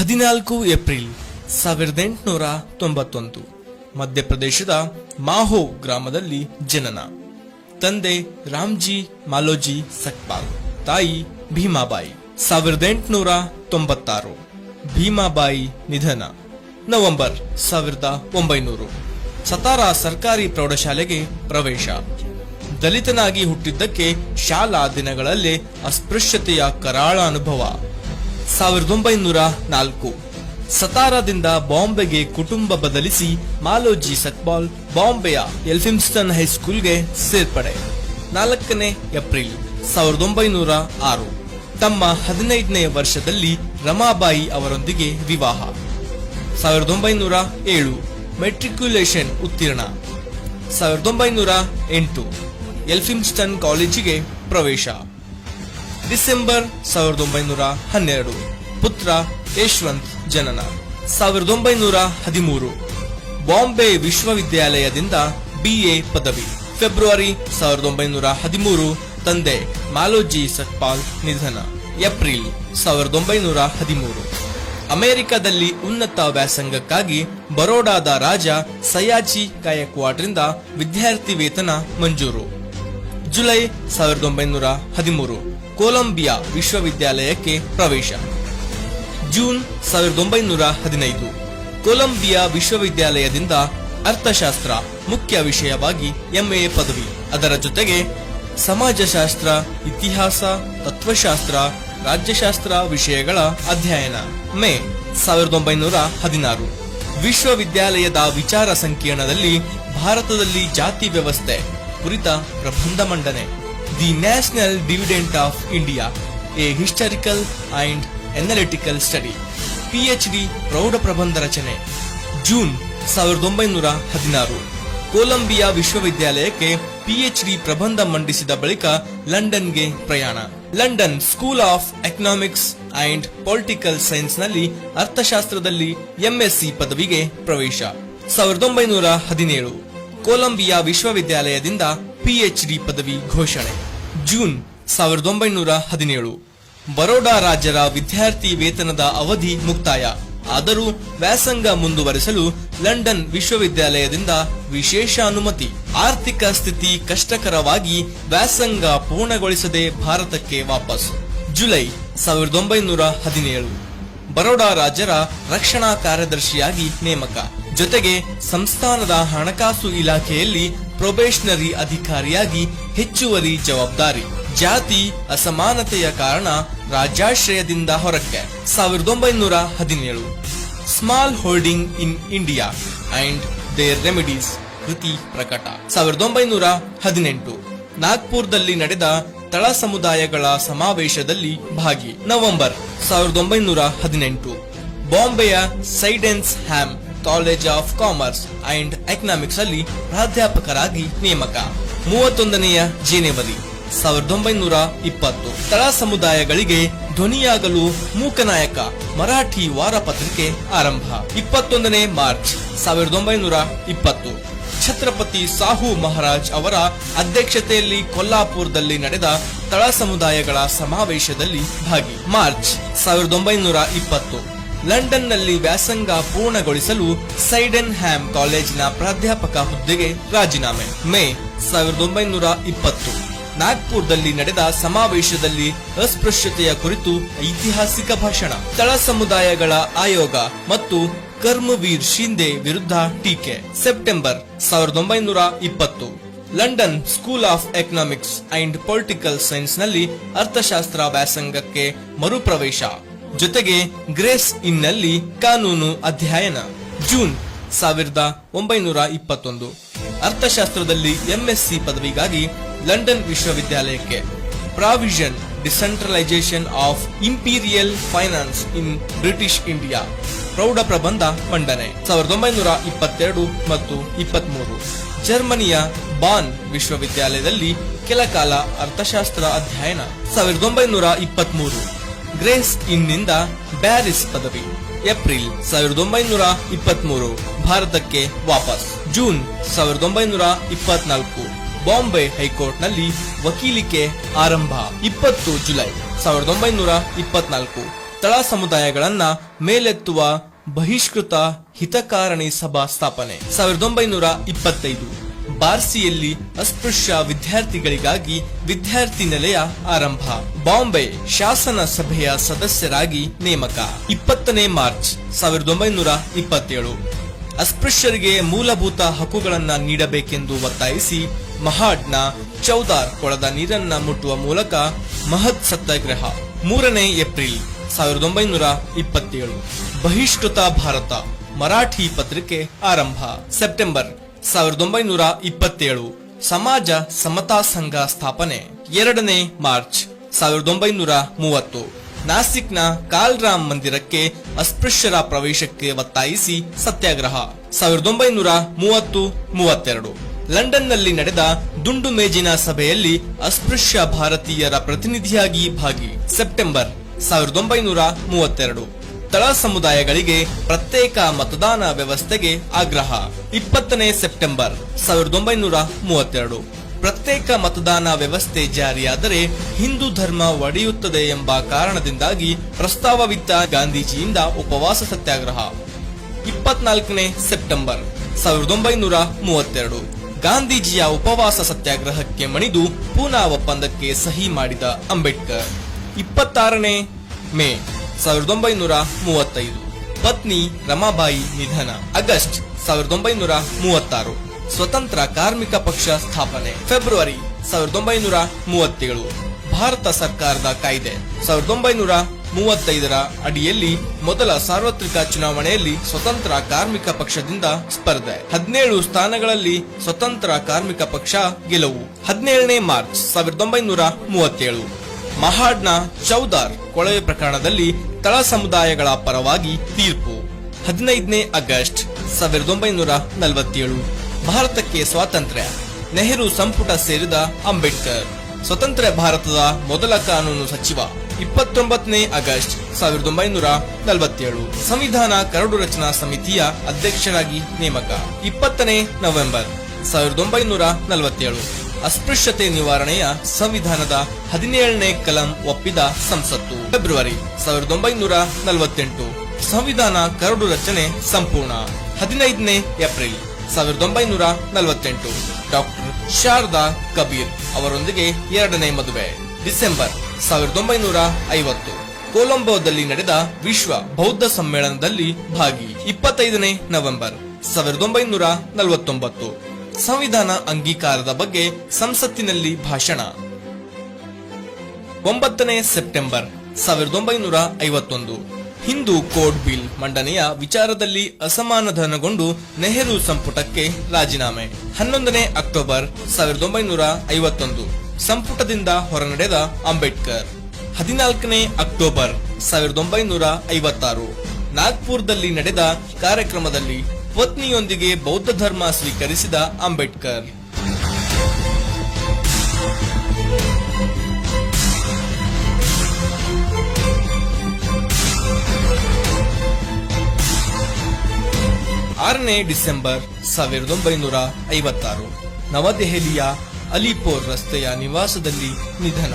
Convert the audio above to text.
ಹದಿನಾಲ್ಕು ಏಪ್ರಿಲ್ ಸಾವಿರದ ಎಂಟುನೂರ ತೊಂಬತ್ತೊಂದು, ಮಧ್ಯಪ್ರದೇಶದ ಮಾಹೋ ಗ್ರಾಮದಲ್ಲಿ ಜನನ. ತಂದೆ ರಾಮ್ಜಿ ಮಾಲೋಜಿ ಸಕ್ಪಾಲ್, ತಾಯಿ ಭೀಮಾಬಾಯಿ, ಸಾವಿರದ ಎಂಟುನೂರ ತೊಂಬತ್ತಾರು, ಭೀಮಾಬಾಯಿ ನಿಧನ, ನವೆಂಬರ್ ಸಾವಿರದ ಒಂಬೈನೂರು. ಸತಾರ ಸರ್ಕಾರಿ ಪ್ರೌಢಶಾಲೆಗೆ ಪ್ರವೇಶ. ದಲಿತನಾಗಿ ಹುಟ್ಟಿದ್ದಕ್ಕೆ ಶಾಲಾ ದಿನಗಳಲ್ಲೇ ಅಸ್ಪೃಶ್ಯತೆಯ ಕರಾಳ ಅನುಭವ. ಸಾವಿರದ ಒಂಬೈನೂರ ನಾಲ್ಕು. ಸತಾರಾದಿಂದ ಬಾಂಬೆಗೆ ಕುಟುಂಬ ಬದಲಿಸಿ ಮಾಲೋಜಿ ಸಕ್ಬಾಲ್ ಬಾಂಬೆಯ ಎಲ್ಫಿಮ್ಸ್ಟನ್ ಹೈಸ್ಕೂಲ್ಗೆ ಸೇರ್ಪಡೆ. ನಾಲ್ಕನೇ ಏಪ್ರಿಲ್ ಸಾವಿರದ ಒಂಬೈನೂರ ಆರು. ತಮ್ಮ ಹದಿನೈದನೇ ವರ್ಷದಲ್ಲಿ ರಮಾಬಾಯಿ ಅವರೊಂದಿಗೆ ವಿವಾಹ. ಸಾವಿರದ ಒಂಬೈನೂರ ಏಳು. ಮೆಟ್ರಿಕ್ಯುಲೇಷನ್ ಉತ್ತೀರ್ಣ. ಸಾವಿರದ ಒಂಬೈನೂರ ಎಂಟು. ಎಲ್ಫಿಮ್ಸ್ಟನ್ ಕಾಲೇಜಿಗೆ ಪ್ರವೇಶ. ಡಿಸೆಂಬರ್ ಸಾವಿರದ ಒಂಬೈನೂರ ಹನ್ನೆರಡು. ಪುತ್ರ ಯಶವಂತ್ ಜನನ. ಸಾವಿರದ ಒಂಬೈನೂರ ಹದಿಮೂರು. ಬಾಂಬೆ ವಿಶ್ವವಿದ್ಯಾಲಯದಿಂದ ಬಿಎ ಪದವಿ. ಫೆಬ್ರವರಿ ಸಾವಿರದ ಒಂಬೈನೂರ ಹದಿಮೂರು ತಂದೆ ಮಾಲೋಜಿ ಸತ್ಪಾಲ್ ನಿಧನ. ಏಪ್ರಿಲ್ ಸಾವಿರದ ಒಂಬೈನೂರ ಹದಿಮೂರು. ಅಮೆರಿಕದಲ್ಲಿ ಉನ್ನತ ವ್ಯಾಸಂಗಕ್ಕಾಗಿ ಬರೋಡಾದ ರಾಜ ಸಯಾಜಿ ಕಾಯಕ್ವಾಡ್ರಿಂದ ವಿದ್ಯಾರ್ಥಿ ವೇತನ ಮಂಜೂರು. ಜುಲೈ ಸಾವಿರದ ಒಂಬೈನೂರ ಹದಿಮೂರು. ಕೊಲಂಬಿಯಾ ವಿಶ್ವವಿದ್ಯಾಲಯಕ್ಕೆ ಪ್ರವೇಶ. ಜೂನ್ ಸಾವಿರದ ಒಂಬೈನೂರ ಹದಿನೈದು. ಕೊಲಂಬಿಯಾ ವಿಶ್ವವಿದ್ಯಾಲಯದಿಂದ ಅರ್ಥಶಾಸ್ತ್ರ ಮುಖ್ಯ ವಿಷಯವಾಗಿ ಎಂಎ ಪದವಿ. ಅದರ ಜೊತೆಗೆ ಸಮಾಜಶಾಸ್ತ್ರ, ಇತಿಹಾಸ, ತತ್ವಶಾಸ್ತ್ರ, ರಾಜ್ಯಶಾಸ್ತ್ರ ವಿಷಯಗಳ ಅಧ್ಯಯನ. ಮೇ ಸಾವಿರದ ಒಂಬೈನೂರ ಹದಿನಾರು. ವಿಶ್ವವಿದ್ಯಾಲಯದ ವಿಚಾರ ಸಂಕಿರಣದಲ್ಲಿ ಭಾರತದಲ್ಲಿ ಜಾತಿ ವ್ಯವಸ್ಥೆ ಕುರಿತ ಪ್ರಬಂಧ ಮಂಡನೆ. The national dividend of India a historical and analytical study PhD ಪ್ರೌಢ ಪ್ರಬಂಧ ರಚನೆ ಜೂನ್ ಸಾವಿರದ ಒಂಬೈನೂರ ಹದಿನಾರು. ಕೊಲಂಬಿಯಾ ವಿಶ್ವವಿದ್ಯಾಲಯಕ್ಕೆ ಪಿಎಚ್ಡಿ ಪ್ರಬಂಧ ಮಂಡಿಸಿದ ಬಳಿಕ ಲಂಡನ್ಗೆ ಪ್ರಯಾಣ. London school of economics and political ಸೈನ್ಸ್ನಲ್ಲಿ ಅರ್ಥಶಾಸ್ತ್ರದಲ್ಲಿ ಎಂಎಸ್ಸಿ ಪದವಿಗೆ ಪ್ರವೇಶ. ಸಾವಿರದ ಒಂಬೈನೂರ ಹದಿನೇಳು. ಕೊಲಂಬಿಯಾ ವಿಶ್ವವಿದ್ಯಾಲಯದಿಂದ ಪಿಎಚ್ಡಿ ಪದವಿ ಘೋಷಣೆ. ಜೂನ್ ಸಾವಿರದ ಒಂಬೈನೂರ ಹದಿನೇಳು. ಬರೋಡಾ ರಾಜ್ಯರ ವಿದ್ಯಾರ್ಥಿ ವೇತನದ ಅವಧಿ ಮುಕ್ತಾಯ. ಆದರೂ ವ್ಯಾಸಂಗ ಮುಂದುವರೆಸಲು ಲಂಡನ್ ವಿಶ್ವವಿದ್ಯಾಲಯದಿಂದ ವಿಶೇಷ ಅನುಮತಿ. ಆರ್ಥಿಕ ಸ್ಥಿತಿ ಕಷ್ಟಕರವಾಗಿ ವ್ಯಾಸಂಗ ಪೂರ್ಣಗೊಳಿಸದೆ ಭಾರತಕ್ಕೆ ವಾಪಸ್. ಜುಲೈ ಸಾವಿರದ ಒಂಬೈನೂರ ಹದಿನೇಳು. ಬರೋಡಾ ರಾಜ್ಯರ ರಕ್ಷಣಾ ಕಾರ್ಯದರ್ಶಿಯಾಗಿ ನೇಮಕ. ಜೊತೆಗೆ ಸಂಸ್ಥಾನದ ಹಣಕಾಸು ಇಲಾಖೆಯಲ್ಲಿ ಪ್ರೊಬೇಷನರಿ ಅಧಿಕಾರಿಯಾಗಿ ಹೆಚ್ಚುವರಿ ಜವಾಬ್ದಾರಿ. ಜಾತಿ ಅಸಮಾನತೆಯ ಕಾರಣ ರಾಜ್ಯಾಶ್ರಯದಿಂದ ಹೊರಕ್ಕೆ. ಸಾವಿರದ ಒಂಬೈನೂರ ಹದಿನೇಳು. Small holding in India and their remedies ಕೃತಿ ಪ್ರಕಟ. ಸಾವಿರದ ಒಂಬೈನೂರ ಹದಿನೆಂಟು. ನಾಗ್ಪುರದಲ್ಲಿ ನಡೆದ ತಳ ಸಮುದಾಯಗಳ ಸಮಾವೇಶದಲ್ಲಿ ಭಾಗಿ. ನವೆಂಬರ್ ಸಾವಿರದ ಒಂಬೈನೂರ ಹದಿನೆಂಟು. ಬಾಂಬೆಯ Sydenham college of commerce and economics ಅಲ್ಲಿ ಪ್ರಾಧ್ಯಾಪಕರಾಗಿ ನೇಮಕ. ಮೂವತ್ತೊಂದನೆಯ ಜನವರಿ, ಸಾವಿರದ ಒಂಬೈನೂರ ಇಪ್ಪತ್ತು. ತಳ ಸಮುದಾಯಗಳಿಗೆ ಧ್ವನಿಯಾಗಲು ಮೂಕನಾಯಕ, ಮರಾಠಿ ವಾರಪತ್ರಿಕೆ ಆರಂಭ. ಇಪ್ಪತ್ತೊಂದನೇ ಮಾರ್ಚ್, ಸಾವಿರದ ಒಂಬೈನೂರ ಇಪ್ಪತ್ತು. ಛತ್ರಪತಿ ಸಾಹು ಮಹಾರಾಜ್ ಅವರ ಅಧ್ಯಕ್ಷತೆಯಲ್ಲಿ ಕೊಲ್ಲಾಪುರದಲ್ಲಿ ನಡೆದ ತಳ ಸಮುದಾಯಗಳ ಸಮಾವೇಶದಲ್ಲಿ ಭಾಗಿ. ಮಾರ್ಚ್, ಸಾವಿರದ ಒಂಬೈನೂರ ಇಪ್ಪತ್ತು. ಲಂಡನ್ನಲ್ಲಿ ವ್ಯಾಸಂಗ ಪೂರ್ಣಗೊಳಿಸಲು ಸೈಡೆನ್ ಹ್ಯಾಮ್ ಕಾಲೇಜಿನ ಪ್ರಾಧ್ಯಾಪಕ ಹುದ್ದೆಗೆ ರಾಜೀನಾಮೆ. ಮೇ ಸಾವಿರದ ಒಂಬೈನೂರ ಇಪ್ಪತ್ತು. ನಾಗ್ಪುರದಲ್ಲಿ ನಡೆದ ಸಮಾವೇಶದಲ್ಲಿ ಅಸ್ಪೃಶ್ಯತೆಯ ಕುರಿತು ಐತಿಹಾಸಿಕ ಭಾಷಣ. ತಳ ಸಮುದಾಯಗಳ ಆಯೋಗ ಮತ್ತು ಕರ್ಮವೀರ್ ಶಿಂದೆ ವಿರುದ್ಧ ಟೀಕೆ. ಸೆಪ್ಟೆಂಬರ್ ಸಾವಿರದ ಒಂಬೈನೂರ ಇಪ್ಪತ್ತು. London school of economics and political ಸೈನ್ಸ್ನಲ್ಲಿ ಅರ್ಥಶಾಸ್ತ್ರ ವ್ಯಾಸಂಗಕ್ಕೆ ಮರುಪ್ರವೇಶ. ಜೊತೆಗೆ ಗ್ರೇಸ್ ಇನ್ನಲ್ಲಿ ಕಾನೂನು ಅಧ್ಯಯನ. ಜೂನ್ ಸಾವಿರದ ಒಂಬೈನೂರ ಇಪ್ಪತ್ತೊಂದು. ಅರ್ಥಶಾಸ್ತ್ರದಲ್ಲಿ ಎಂಎಸ್ಸಿ ಪದವಿಗಾಗಿ ಲಂಡನ್ ವಿಶ್ವವಿದ್ಯಾಲಯಕ್ಕೆ. Provision decentralisation of imperial finance in British India. ಪ್ರೌಢ ಪ್ರಬಂಧ ಮಂಡನೆ ಸಾವಿರದ ಒಂಬೈನೂರ ಇಪ್ಪತ್ತೆರಡು ಮತ್ತು ಇಪ್ಪತ್ಮೂರು. ಜರ್ಮನಿಯ ಬಾನ್ ವಿಶ್ವವಿದ್ಯಾಲಯದಲ್ಲಿ ಕೆಲ ಕಾಲ ಅರ್ಥಶಾಸ್ತ್ರ ಅಧ್ಯಯನ. ಸಾವಿರದ ಒಂಬೈನೂರ ಇಪ್ಪತ್ಮೂರು. ಗ್ರೇಸ್ ಇನ್ನಿಂದ ಬ್ಯಾರಿಸ್ ಪದವಿ, ಏಪ್ರಿಲ್ ಸಾವಿರದ ಒಂಬೈನೂರ ಇಪ್ಪತ್ಮೂರು, ಭಾರತಕ್ಕೆ ವಾಪಸ್, ಜೂನ್ ಸಾವಿರದ ಒಂಬೈನೂರ ಇಪ್ಪತ್ನಾಲ್ಕು, ಬಾಂಬೆ ಹೈಕೋರ್ಟ್ನಲ್ಲಿ ವಕೀಲಿಕೆ ಆರಂಭ, ಇಪ್ಪತ್ತು ಜುಲೈ ಸಾವಿರದ ಒಂಬೈನೂರ ಇಪ್ಪತ್ನಾಲ್ಕು. ತಳ ಸಮುದಾಯಗಳನ್ನ ಮೇಲೆತ್ತುವ ಬಹಿಷ್ಕೃತ ಹಿತಕಾರಣಿ ಸಭಾ ಸ್ಥಾಪನೆ, ಸಾವಿರದ ಒಂಬೈನೂರ ಇಪ್ಪತ್ತೈದು. ಬಾರ್ಸಿಯಲ್ಲಿ ಅಸ್ಪೃಶ್ಯ ವಿದ್ಯಾರ್ಥಿಗಳಿಗಾಗಿ ವಿದ್ಯಾರ್ಥಿ ನಿಲಯ ಆರಂಭ. ಬಾಂಬೆ ಶಾಸನ ಸಭೆಯ ಸದಸ್ಯರಾಗಿ ನೇಮಕ. ಇಪ್ಪತ್ತನೇ ಮಾರ್ಚ್ ಸಾವಿರದ ಒಂಬೈನೂರ ಇಪ್ಪತ್ತೇಳು. ಅಸ್ಪೃಶ್ಯರಿಗೆ ಮೂಲಭೂತ ಹಕ್ಕುಗಳನ್ನು ನೀಡಬೇಕೆಂದು ಒತ್ತಾಯಿಸಿ ಮಹಾಡ್ನ ಚೌದಾರ್ ಕೊಳದ ನೀರನ್ನ ಮುಟ್ಟುವ ಮೂಲಕ ಮಹತ್ ಸತ್ಯಾಗ್ರಹ. ಮೂರನೇ ಏಪ್ರಿಲ್ ಸಾವಿರದ ಒಂಬೈನೂರ ಇಪ್ಪತ್ತೇಳು. ಬಹಿಷ್ಕೃತ ಭಾರತ. ಮರಾಠಿ ಪತ್ರಿಕೆ ಆರಂಭ. ಸೆಪ್ಟೆಂಬರ್ ಸಾವಿರದ ಒಂಬೈನೂರ ಇಪ್ಪತ್ತೇಳು ಸಮಾಜ ಸಮತಾ ಸಂಘ ಸ್ಥಾಪನೆ. ಎರಡನೇ ಮಾರ್ಚ್ ಸಾವಿರದ ಒಂಬೈನೂರ ಮೂವತ್ತು ನಾಸಿಕ್ನ ಕಾಲ್ರಾಮ್ ಮಂದಿರಕ್ಕೆ ಅಸ್ಪೃಶ್ಯರ ಪ್ರವೇಶಕ್ಕೆ ಒತ್ತಾಯಿಸಿ ಸತ್ಯಾಗ್ರಹ. ಸಾವಿರದ ಒಂಬೈನೂರ ಮೂವತ್ತು, ಮೂವತ್ತೆರಡು ಲಂಡನ್ನಲ್ಲಿ ನಡೆದ ದುಂಡು ಮೇಜಿನ ಸಭೆಯಲ್ಲಿ ಅಸ್ಪೃಶ್ಯ ಭಾರತೀಯರ ಪ್ರತಿನಿಧಿಯಾಗಿ ಭಾಗಿ. ಸೆಪ್ಟೆಂಬರ್ ಸಾವಿರದ ಒಂಬೈನೂರ ಮೂವತ್ತೆರಡು ತಳ ಸಮುದಾಯಗಳಿಗೆ ಪ್ರತ್ಯೇಕ ಮತದಾನ ವ್ಯವಸ್ಥೆಗೆ ಆಗ್ರಹ. ಇಪ್ಪತ್ತನೇ ಸೆಪ್ಟೆಂಬರ್ ಸಾವಿರದ ಒಂಬೈನೂರ ಮೂವತ್ತೆರಡು. ಪ್ರತ್ಯೇಕ ಮತದಾನ ವ್ಯವಸ್ಥೆ ಜಾರಿಯಾದರೆ ಹಿಂದೂ ಧರ್ಮ ಒಡೆಯುತ್ತದೆ ಎಂಬ ಕಾರಣದಿಂದಾಗಿ ಪ್ರಸ್ತಾವವಿದ್ದ ಗಾಂಧೀಜಿಯಿಂದ ಉಪವಾಸ ಸತ್ಯಾಗ್ರಹ. ಇಪ್ಪತ್ನಾಲ್ಕನೇ ಸೆಪ್ಟೆಂಬರ್ ಸಾವಿರದ ಒಂಬೈನೂರ ಮೂವತ್ತೆರಡು. ಗಾಂಧೀಜಿಯ ಉಪವಾಸ ಸತ್ಯಾಗ್ರಹಕ್ಕೆ ಮಣಿದು ಪೂನಾ ಒಪ್ಪಂದಕ್ಕೆ ಸಹಿ ಮಾಡಿದ ಅಂಬೇಡ್ಕರ್. ಇಪ್ಪತ್ತಾರನೇ ಮೇ. ಸಾವಿರದ ಒಂಬೈನೂರ ಮೂವತ್ತೈದು. ಪತ್ನಿ ರಮಾಬಾಯಿ ನಿಧನ. ಆಗಸ್ಟ್ ಸಾವಿರದ ಒಂಬೈನೂರ ಮೂವತ್ತಾರು. ಸ್ವತಂತ್ರ ಕಾರ್ಮಿಕ ಪಕ್ಷ ಸ್ಥಾಪನೆ. ಫೆಬ್ರವರಿ ಸಾವಿರದ ಒಂಬೈನೂರ ಮೂವತ್ತೇಳು. ಭಾರತ ಸರ್ಕಾರದ ಕಾಯ್ದೆ. ಸಾವಿರದ ಒಂಬೈನೂರ ಮೂವತ್ತೈದರ ಅಡಿಯಲ್ಲಿ ಮೊದಲ ಸಾರ್ವತ್ರಿಕ ಚುನಾವಣೆಯಲ್ಲಿ ಸ್ವತಂತ್ರ ಕಾರ್ಮಿಕ ಪಕ್ಷದಿಂದ ಸ್ಪರ್ಧೆ. ಹದಿನೇಳು ಸ್ಥಾನಗಳಲ್ಲಿ ಸ್ವತಂತ್ರ ಕಾರ್ಮಿಕ ಪಕ್ಷ ಗೆಲುವು. ಹದಿನೇಳನೇ ಮಾರ್ಚ್ ಸಾವಿರದ ಒಂಬೈನೂರ ಮೂವತ್ತೇಳು. ಮಹಾಡ್ನ ಚೌದಾರ್ ಕೊಳವೆ ಪ್ರಕರಣದಲ್ಲಿ ತಳ ಸಮುದಾಯಗಳ ಪರವಾಗಿ ತೀರ್ಪು. ಹದಿನೈದನೇ ಆಗಸ್ಟ್ ಸಾವಿರದ ಒಂಬೈನೂರ ನಲವತ್ತೇಳು. ಭಾರತಕ್ಕೆ ಸ್ವಾತಂತ್ರ್ಯ. ನೆಹರು ಸಂಪುಟ ಸೇರಿದ ಅಂಬೇಡ್ಕರ್. ಸ್ವತಂತ್ರ ಭಾರತದ ಮೊದಲ ಕಾನೂನು ಸಚಿವ. ಇಪ್ಪತ್ತೊಂಬತ್ತನೇ ಆಗಸ್ಟ್ ಸಾವಿರದ ಒಂಬೈನೂರ ನಲವತ್ತೇಳು. ಸಂವಿಧಾನ ಕರಡು ರಚನಾ ಸಮಿತಿಯ ಅಧ್ಯಕ್ಷರಾಗಿ ನೇಮಕ. ಇಪ್ಪತ್ತನೇ ನವೆಂಬರ್ ಸಾವಿರದ ಒಂಬೈನೂರ ನಲವತ್ತೇಳು. ಅಸ್ಪೃಶ್ಯತೆ ನಿವಾರಣೆಯ ಸಂವಿಧಾನದ ಹದಿನೇಳನೇ ಕಲಂ ಒಪ್ಪಿದ ಸಂಸತ್ತು. ಫೆಬ್ರವರಿ ಸಾವಿರದ ಒಂಬೈನೂರ ನಲವತ್ತೆಂಟು. ಸಂವಿಧಾನ ಕರಡು ರಚನೆ ಸಂಪೂರ್ಣ. ಹದಿನೈದನೇ ಏಪ್ರಿಲ್ ಸಾವಿರದ ಒಂಬೈನೂರ ನಲವತ್ತೆಂಟು. ಡಾಕ್ಟರ್ ಶಾರದಾ ಕಬೀರ್ ಅವರೊಂದಿಗೆ ಎರಡನೇ ಮದುವೆ. ಡಿಸೆಂಬರ್ ಸಾವಿರದ ಒಂಬೈನೂರ ಐವತ್ತು. ಕೊಲಂಬೋದಲ್ಲಿ ನಡೆದ ವಿಶ್ವ ಬೌದ್ಧ ಸಮ್ಮೇಳನದಲ್ಲಿ ಭಾಗಿ. ಇಪ್ಪತ್ತೈದನೇ ನವೆಂಬರ್ ಸಾವಿರದ ಒಂಬೈನೂರ ನಲವತ್ತೊಂಬತ್ತು. ಸಂವಿಧಾನ ಅಂಗೀಕಾರದ ಬಗ್ಗೆ ಸಂಸತ್ತಿನಲ್ಲಿ ಭಾಷಣ. ಒಂಬತ್ತನೇ ಸೆಪ್ಟೆಂಬರ್ ಸಾವಿರದ ಒಂಬೈನೂರ ಐವತ್ತೊಂದು. ಹಿಂದೂ ಕೋಡ್ ಬಿಲ್ ಮಂಡನೆಯ ವಿಚಾರದಲ್ಲಿ ಅಸಮಾಧಾನಗೊಂಡು ನೆಹರು ಸಂಪುಟಕ್ಕೆ ರಾಜೀನಾಮೆ. ಹನ್ನೊಂದನೇ ಅಕ್ಟೋಬರ್ ಸಾವಿರದ ಒಂಬೈನೂರ ಐವತ್ತೊಂದು. ಸಂಪುಟದಿಂದ ಹೊರನಡೆದ ಅಂಬೇಡ್ಕರ್. ಹದಿನಾಲ್ಕನೇ ಅಕ್ಟೋಬರ್ ಸಾವಿರದ ಒಂಬೈನೂರ ಐವತ್ತಾರು. ನಾಗ್ಪುರದಲ್ಲಿ ನಡೆದ ಕಾರ್ಯಕ್ರಮದಲ್ಲಿ ಪತ್ನಿಯೊಂದಿಗೆ ಬೌದ್ಧ ಧರ್ಮ ಸ್ವೀಕರಿಸಿದ ಅಂಬೇಡ್ಕರ್. ಆರನೇ ಡಿಸೆಂಬರ್ ಸಾವಿರದ ಒಂಬೈನೂರ ಐವತ್ತಾರು. ನವದೆಹಲಿಯ ಅಲಿಪೋರ್ ರಸ್ತೆಯ ನಿವಾಸದಲ್ಲಿ ನಿಧನ.